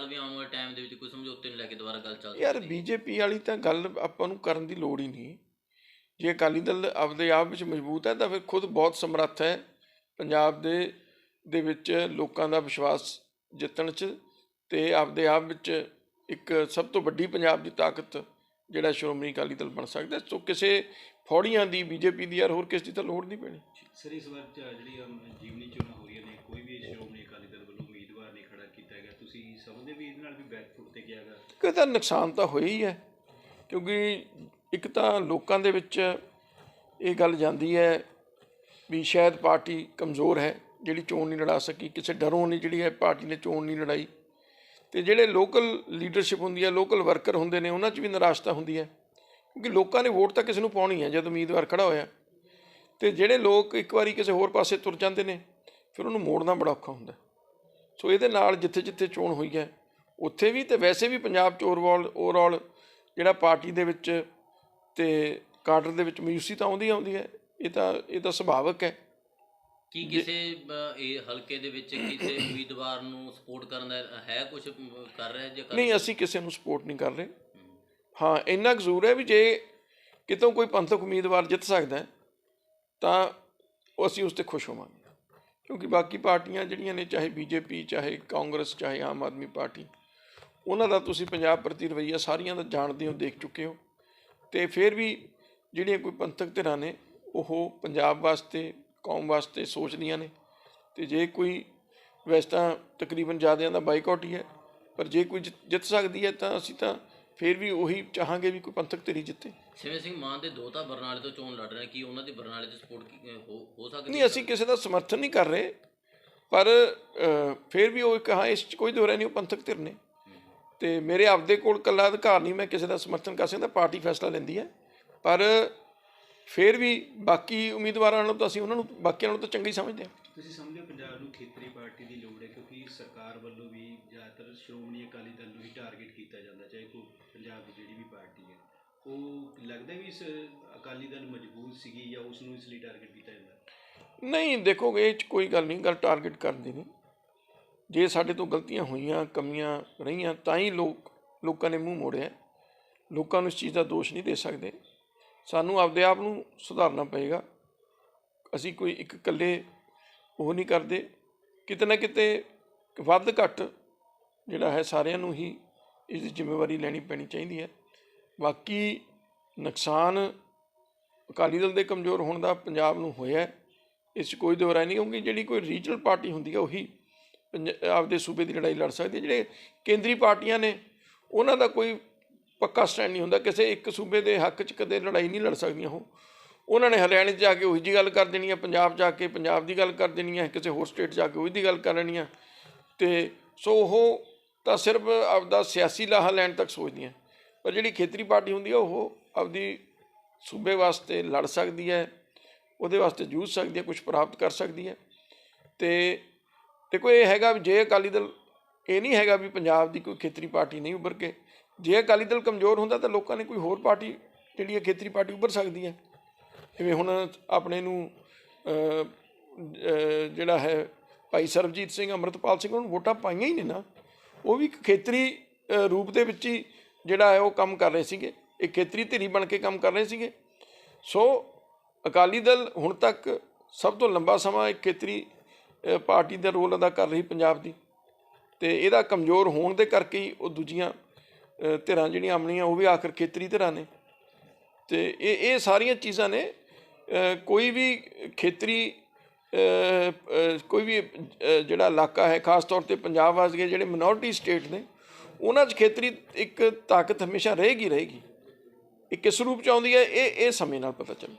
ਨਾਲ ਵੀ ਆਉਣ ਵਾਲੇ ਟਾਈਮ ਦੇ ਵਿੱਚ ਕੋਈ ਸਮਝੌਤੇ ਨੂੰ ਲੈ ਕੇ ਦੁਬਾਰਾ ਗੱਲ ਚੱਲ ਯਾਰ। ਬੀਜੇਪੀ ਵਾਲੀ ਤਾਂ ਗੱਲ ਆਪਾਂ ਨੂੰ ਕਰਨ ਦੀ ਲੋੜ ਹੀ ਨਹੀਂ ਜੇ ਅਕਾਲੀ ਦਲ ਆਪਦੇ ਆਪ ਵਿੱਚ ਮਜ਼ਬੂਤ ਹੈ ਤਾਂ ਫਿਰ ਖੁਦ ਬਹੁਤ ਸਮਰੱਥ ਹੈ ਪੰਜਾਬ ਦੇ ਦੇ ਵਿੱਚ ਲੋਕਾਂ ਦਾ ਵਿਸ਼ਵਾਸ ਜਿੱਤਣ 'ਚ ਤੇ ਆਪਦੇ ਆਪ ਵਿੱਚ ਇੱਕ ਸਭ ਤੋਂ ਵੱਡੀ ਪੰਜਾਬ ਦੀ ਤਾਕਤ ਜਿਹੜਾ ਸ਼੍ਰੋਮਣੀ ਅਕਾਲੀ ਦਲ ਬਣ ਸਕਦਾ ਸੋ ਕਿਸੇ ਫੌੜੀਆਂ ਦੀ ਬੀਜੇਪੀ ਦੀ ਯਾਰ ਹੋਰ ਕਿਸ ਦੀ ਤਾਂ ਲੋੜ ਨਹੀਂ ਪੈਣੀ। ਸਰ ਇਸ ਵਾਰ ਜਿਹੜੀ ਜੀਵਨੀ ਚੋਣਾਂ ਹੋ ਰਹੀਆਂ ਨੇ ਕੋਈ ਵੀ ਸ਼੍ਰੋਮਣੀ ਅਕਾਲੀ ਦਲ ਵੱਲੋਂ ਉਮੀਦਵਾਰ ਨਹੀਂ ਖੜਾ ਕੀਤਾ ਗਿਆ ਤੁਸੀਂ ਸਮਝਦੇ ਵੀ ਇਹਦੇ ਨਾਲ ਵੀ ਬੈਕਫੁੱਟ ਤੇ ਗਿਆਗਾ ਕਿ ਤਾਂ ਨੁਕਸਾਨ ਤਾਂ ਹੋਇਆ ਹੀ ਹੈ ਕਿਉਂਕਿ ਇੱਕ ਤਾਂ ਲੋਕਾਂ ਦੇ ਵਿੱਚ ਇਹ ਗੱਲ ਜਾਂਦੀ ਹੈ ਵੀ ਸ਼ਾਇਦ ਪਾਰਟੀ ਕਮਜ਼ੋਰ ਹੈ ਜਿਹੜੀ ਚੋਣ ਨਹੀਂ ਲੜਾ ਸਕੀ ਕਿਸੇ ਡਰੋਂ ਨਹੀਂ ਜਿਹੜੀ ਹੈ ਪਾਰਟੀ ਨੇ ਚੋਣ ਨਹੀਂ ਲੜਾਈ। ਤੇ ਜਿਹੜੇ ਲੋਕਲ ਲੀਡਰਸ਼ਿਪ ਹੁੰਦੀ ਹੈ ਲੋਕਲ ਵਰਕਰ ਹੁੰਦੇ ਨੇ, ਉਹਨਾਂ 'ਚ ਵੀ ਨਿਰਾਸ਼ਤਾ ਹੁੰਦੀ ਹੈ। ਕਿਉਂਕਿ ਲੋਕਾਂ ਨੇ ਵੋਟ ਤਾਂ ਕਿਸੇ ਨੂੰ ਪਾਉਣੀ ਹੈ, ਜਦ ਉਮੀਦਵਾਰ ਖੜਾ ਹੋਇਆ। ਤੇ ਜਿਹੜੇ ਲੋਕ ਇੱਕ ਵਾਰੀ ਕਿਸੇ ਹੋਰ ਪਾਸੇ ਤੁਰ ਜਾਂਦੇ ਨੇ, ਫਿਰ ਉਹਨੂੰ ਮੋੜਨਾ ਬੜਾ ਔਖਾ ਹੁੰਦਾ। ਸੋ ਇਹਦੇ ਨਾਲ ਜਿੱਥੇ ਜਿੱਥੇ ਚੋਣ ਹੋਈ ਹੈ, ਉੱਥੇ ਵੀ ਤੇ ਵੈਸੇ ਵੀ ਪੰਜਾਬ 'ਚ ਓਵਰਆਲ ਓਵਰਆਲ ਜਿਹੜਾ ਪਾਰਟੀ ਦੇ ਵਿੱਚ ਤੇ ਕਾਡਰ ਦੇ ਵਿੱਚ ਮਯੂਸੀ ਤਾਂ ਆਉਂਦੀ ਆਉਂਦੀ ਹੈ। ਇਹ ਤਾਂ ਇਹ ਤਾਂ ਸੁਭਾਵਿਕ ਹੈ। ਕੀ ਕਿਸੇ ਅ, ਇਹ ਹਲਕੇ ਦੇ ਵਿੱਚ ਕਿਸੇ ਉਮੀਦਵਾਰ ਨੂੰ ਸਪੋਰਟ ਕਰਨ ਦਾ ਹੈ ਕੁਝ ਕਰ ਰਿਹਾ ਜੇ ਕਰ ਨਹੀਂ ਅਸੀਂ ਕਿਸੇ ਨੂੰ ਸਪੋਰਟ ਨਹੀਂ ਕਰ ਰਹੇ। ਹਾਂ ਇੰਨਾ ਕੁ ਜ਼ਰੂਰ ਹੈ ਵੀ ਜੇ ਕਿਤੋਂ ਕੋਈ ਪੰਥਕ ਉਮੀਦਵਾਰ ਜਿੱਤ ਸਕਦਾ ਹੈ, ਤਾਂ ਉਹ ਅਸੀਂ ਉਸ ਤੇ ਖੁਸ਼ ਹੋਵਾਂਗੇ। ਕਿਉਂਕਿ ਬਾਕੀ ਪਾਰਟੀਆਂ ਜਿਹੜੀਆਂ ਨੇ ਚਾਹੇ ਬੀਜੇਪੀ ਚਾਹੇ ਕਾਂਗਰਸ ਚਾਹੇ ਆਮ ਆਦਮੀ ਪਾਰਟੀ ਉਹਨਾਂ ਦਾ ਤੁਸੀਂ ਪੰਜਾਬ ਪ੍ਰਤੀ ਰਵੱਈਆ ਸਾਰੀਆਂ ਦਾ ਜਾਣਦੇ ਹੋ ਦੇਖ ਚੁੱਕੇ ਹੋ। ਤੇ ਫਿਰ ਵੀ ਜਿਹੜੀਆਂ ਕੋਈ ਪੰਥਕ ਧਿਰਾਂ ਨੇ ਉਹ ਪੰਜਾਬ ਵਾਸਤੇ ਕੌਮ ਵਾਸਤੇ ਸੋਚਦੀਆਂ ਨੇ। ਤੇ ਜੇ ਕੋਈ ਵੈਸੇ ਤਾਂ ਤਕਰੀਬਨ ਜ਼ਿਆਦਿਆਂ ਦਾ ਬਾਈਕਾਟ ਹੀ ਹੈ ਪਰ ਜੇ ਕੋਈ ਜਿੱਤ- ਸਕਦੀ ਹੈ ਤਾਂ ਅਸੀਂ ਤਾਂ ਫਿਰ ਵੀ ਉਹੀ ਚਾਹਾਂਗੇ ਵੀ ਕੋਈ ਪੰਥਕ ਧਿਰੀ ਜਿੱਤੇ। ਸਿਵੇਂ ਸਿੰਘ ਮਾਨ ਦੇ ਦੋਤਾ ਬਰਨਾਲੇ ਤੋਂ ਚੋਣ ਲੜ ਰਹੇ ਕੀ ਉਹਨਾਂ ਦੀ ਬਰਨਾਲੇ ਤੋਂ ਸਪੋਰਟ ਹੋ ਸਕਦੀ ਨਹੀਂ ਅਸੀਂ ਕਿਸੇ ਦਾ ਸਮਰਥਨ ਨਹੀਂ ਕਰ ਰਹੇ ਪਰ ਫਿਰ ਵੀ ਉਹ ਇੱਕ ਹਾਂ ਇਸ 'ਚ ਕੋਈ ਦੋਰਾ ਨਹੀਂ ਉਹ ਪੰਥਕ ਧਿਰ ਨੇ। ਤੇ ਮੇਰੇ ਆਪਦੇ ਕੋਲ ਕੱਲਾ ਅਧਿਕਾਰ ਨਹੀਂ ਮੈਂ ਕਿਸੇ ਦਾ ਸਮਰਥਨ ਕਰ ਸਕਦਾ ਪਾਰਟੀ ਫੈਸਲਾ ਲੈਂਦੀ ਹੈ। ਪਰ ਫਿਰ ਵੀ ਬਾਕੀ ਉਮੀਦਵਾਰਾਂ ਨਾਲੋਂ ਤਾਂ ਅਸੀਂ ਉਹਨਾਂ ਨੂੰ ਬਾਕੀਆਂ ਨਾਲੋਂ ਤਾਂ ਚੰਗਾ ਹੀ ਸਮਝਦੇ ਹਾਂ। ਤੁਸੀਂ ਸਮਝਦੇ ਹੋ ਪੰਜਾਬ ਨੂੰ ਖੇਤਰੀ ਪਾਰਟੀ ਦੀ ਲੋੜ ਹੈ ਕਿਉਂਕਿ ਸਰਕਾਰ ਵੱਲੋਂ ਵੀ ਜ਼ਿਆਦਾਤਰ ਸ਼੍ਰੋਮਣੀ ਅਕਾਲੀ ਦਲ ਨੂੰ ਹੀ ਟਾਰਗੇਟ ਕੀਤਾ ਜਾਂਦਾ ਚਾਹੇ ਕੋਈ ਪੰਜਾਬ ਦੀ ਜਿਹੜੀ ਵੀ ਪਾਰਟੀ ਹੈ। ਉਹ ਲੱਗਦਾ ਵੀ ਇਸ ਅਕਾਲੀ ਦਲ ਮਜ਼ਬੂਤ ਸੀਗੀ ਜਾਂ ਉਸ ਨੂੰ ਇਸ ਲਈ ਟਾਰਗੇਟ ਕੀਤਾ ਜਾਂਦਾ? ਨਹੀਂ ਦੇਖੋਗੇ ਇਹ 'ਚ ਕੋਈ ਗੱਲ ਨਹੀਂ ਗੱਲ ਟਾਰਗੇਟ ਕਰਨ ਦੀ ਨਹੀਂ ਜੇ ਸਾਡੇ ਤੋਂ ਗਲਤੀਆਂ ਹੋਈਆਂ ਕਮੀਆਂ ਰਹੀਆਂ ਤਾਂ ਹੀ ਲੋਕ ਲੋਕਾਂ ਨੇ ਮੂੰਹ ਮੋੜਿਆ। ਲੋਕਾਂ ਨੂੰ ਇਸ ਚੀਜ਼ ਦਾ ਦੋਸ਼ ਨਹੀਂ ਦੇ ਸਕਦੇ। ਸਾਨੂੰ ਆਪਦੇ ਆਪ ਨੂੰ ਸੁਧਾਰਨਾ ਪਏਗਾ। ਅਸੀਂ ਕੋਈ ਇੱਕ ਇਕੱਲੇ ਉਹ ਨਹੀਂ ਕਰਦੇ। ਕਿਤੇ ਨਾ ਕਿਤੇ ਵੱਧ ਘੱਟ ਜਿਹੜਾ ਹੈ ਸਾਰਿਆਂ ਨੂੰ ਹੀ ਇਸ ਦੀ ਜ਼ਿੰਮੇਵਾਰੀ ਲੈਣੀ ਪੈਣੀ ਚਾਹੀਦੀ ਹੈ। ਬਾਕੀ ਨੁਕਸਾਨ ਅਕਾਲੀ ਦਲ ਦੇ ਕਮਜ਼ੋਰ ਹੋਣ ਦਾ ਪੰਜਾਬ ਨੂੰ ਹੋਇਆ ਇਸ 'ਚ ਕੋਈ ਦੋ ਨਹੀਂ ਕਿਉਂਕਿ ਜਿਹੜੀ ਕੋਈ ਰੀਜਨਲ ਪਾਰਟੀ ਹੁੰਦੀ ਹੈ ਉਹੀ ਪੰਜ- ਆਪਦੇ ਸੂਬੇ ਦੀ ਲੜਾਈ ਲੜ ਸਕਦੀ ਹੈ। ਜਿਹੜੇ ਕੇਂਦਰੀ ਪਾਰਟੀਆਂ ਨੇ, ਉਹਨਾਂ ਦਾ ਕੋਈ ਪੱਕਾ ਸਟੈਂਡ ਨਹੀਂ ਹੁੰਦਾ, ਕਿਸੇ ਇੱਕ ਸੂਬੇ ਦੇ ਹੱਕ 'ਚ ਕਦੇ ਲੜਾਈ ਨਹੀਂ ਲੜ ਸਕਦੀਆਂ ਉਹ। ਉਹਨਾਂ ਨੇ ਹਰਿਆਣੇ 'ਚ ਜਾ ਕੇ ਉਹੀ ਜੀ ਗੱਲ ਕਰ ਦੇਣੀ ਹੈ ਪੰਜਾਬ ਜਾ ਕੇ ਪੰਜਾਬ ਦੀ ਗੱਲ ਕਰ ਦੇਣੀ ਹੈ ਕਿਸੇ ਹੋਰ ਸਟੇਟ ਜਾ ਕੇ ਉਹੀ ਦੀ ਗੱਲ ਕਰ ਲੈਣੀ ਹੈ ਤੇ ਸੋ ਉਹ ਤਾਂ ਸਿਰਫ ਆਪਦਾ ਸਿਆਸੀ ਲਾਹਾ ਲੈਣ ਤੱਕ ਸੋਚਦੀਆਂ। ਪਰ ਜਿਹੜੀ ਖੇਤਰੀ ਪਾਰਟੀ ਹੁੰਦੀ ਹੈ ਉਹ ਆਪਦੀ ਸੂਬੇ ਵਾਸਤੇ ਲੜ ਸਕਦੀ ਹੈ, ਉਹਦੇ ਵਾਸਤੇ ਜੂਝ ਸਕਦੀ ਹੈ ਕੁਝ ਪ੍ਰਾਪਤ ਕਰ ਸਕਦੀ ਹੈ। ਤੇ ਦੇਖੋ, ਇਹ ਹੈਗਾ ਵੀ ਜੇ ਅਕਾਲੀ ਦਲ, ਇਹ ਨਹੀਂ ਹੈਗਾ ਵੀ ਪੰਜਾਬ ਦੀ ਕੋਈ ਖੇਤਰੀ ਪਾਰਟੀ ਨਹੀਂ ਉੱਭਰ ਕੇ ਜੇ ਅਕਾਲੀ ਦਲ ਕਮਜ਼ੋਰ ਹੁੰਦਾ ਤਾਂ ਲੋਕਾਂ ਨੇ ਕੋਈ ਹੋਰ ਪਾਰਟੀ, ਜਿਹੜੀ ਹੈ ਖੇਤਰੀ ਪਾਰਟੀ ਉੱਭਰ ਸਕਦੀ ਹੈ। ਜਿਵੇਂ ਹੁਣ ਆਪਣੇ ਨੂੰ ਜਿਹੜਾ ਹੈ ਭਾਈ ਸਰਬਜੀਤ ਸਿੰਘ, ਅੰਮ੍ਰਿਤਪਾਲ ਸਿੰਘ, ਉਹਨਾਂ ਨੂੰ ਵੋਟਾਂ ਪਾਈਆਂ ਹੀ ਨੇ ਨਾ। ਉਹ ਵੀ ਇੱਕ ਖੇਤਰੀ ਰੂਪ ਦੇ ਵਿੱਚ ਹੀ ਜਿਹੜਾ ਹੈ ਉਹ ਕੰਮ ਕਰ ਰਹੇ ਸੀਗੇ। ਇਹ ਖੇਤਰੀ ਧਿਰੀ ਬਣ ਕੇ ਕੰਮ ਕਰ ਰਹੇ ਸੀਗੇ। ਸੋ ਅਕਾਲੀ ਦਲ ਹੁਣ ਤੱਕ ਸਭ ਤੋਂ ਲੰਬਾ ਸਮਾਂ ਇੱਕ ਖੇਤਰੀ ਪਾਰਟੀ ਦਾ ਰੋਲ ਅਦਾ ਕਰ ਰਹੀ ਪੰਜਾਬ ਦੀ। ਤੇ ਇਹਦਾ ਕਮਜ਼ੋਰ ਹੋਣ ਦੇ ਕਰਕੇ ਹੀ ਉਹ ਦੂਜੀਆਂ ਧਿਰਾਂ ਜਿਹੜੀਆਂ ਆਮਣੀਆਂ ਉਹ ਵੀ ਆਖਰ ਖੇਤਰੀ ਧਿਰਾਂ ਨੇ। ਤੇ ਇਹ ਇਹ ਸਾਰੀਆਂ ਚੀਜ਼ਾਂ ਨੇ ਕੋਈ ਵੀ ਖੇਤਰੀ ਕੋਈ ਵੀ ਜਿਹੜਾ ਇਲਾਕਾ ਹੈ, ਖਾਸ ਤੌਰ ਤੇ ਪੰਜਾਬ ਵਾਸਤੇ ਜਿਹੜੇ ਮਿਨੋਰਟੀ ਸਟੇਟ ਨੇ, ਉਹਨਾਂ 'ਚ ਖੇਤਰੀ ਇੱਕ ਤਾਕਤ ਹਮੇਸ਼ਾ ਰਹੇਗੀ ਰਹੇਗੀ। ਇਹ ਕਿਸ ਰੂਪ ਚ ਆਉਂਦੀ ਹੈ, ਇਹ ਇਹ ਸਮੇਂ ਨਾਲ ਪਤਾ ਚੱਲੇ